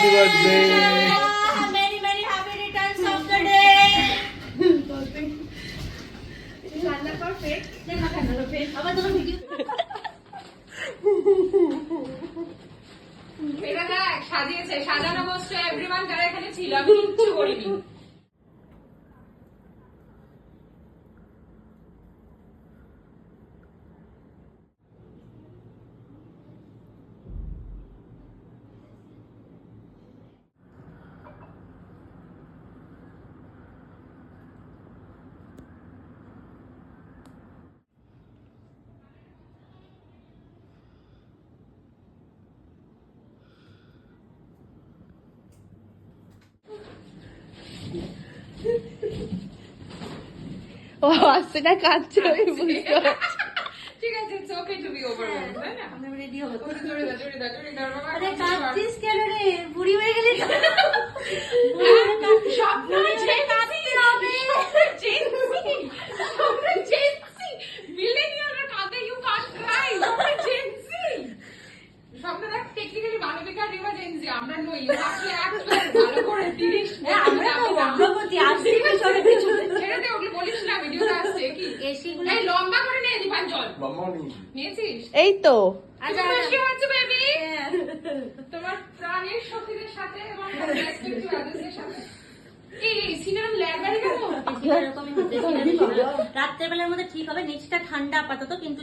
Happy birthday রান্না perfect? এটা দেখ, সাজিয়েছে, সাজানো বসছে, everyone যারা এখানে ছিল, আমি কিচ্ছু করিনি। ও আসছে না কাঁদছে আমি বুঝতে। ঠিক আছে, তাই না? জোরে জোরে জোরে আরে। কাঁদছিস কেন রে? বুড়ি হয়ে গেলি তো? স্বপ্ন কাঁদতে হবে। আমরা জেনসি মিলেনিয়ালরা কাঁদে ইউ কান্ট ক্রাই আমরা জেনসি স্বপ্ন দেখ টেকনিক্যালি মানবিকা রিমা জেনসি আমরা নই ইউ হ্যাভ টু অ্যাক্ট এসিগুলো এই লম্বা করে নে দীপাঞ্চল নিয়েছিস? এই তো। আচ্ছা, তোমার হচ্ছে বেবি হ্যাঁ। তোমার প্রাণের সখীদের সাথে এবং রেসপেক্ট টু সাথে। রাত্রেবেলার মধ্যে ঠিক হবে নিচটা ঠান্ডা আপাতত কিন্তু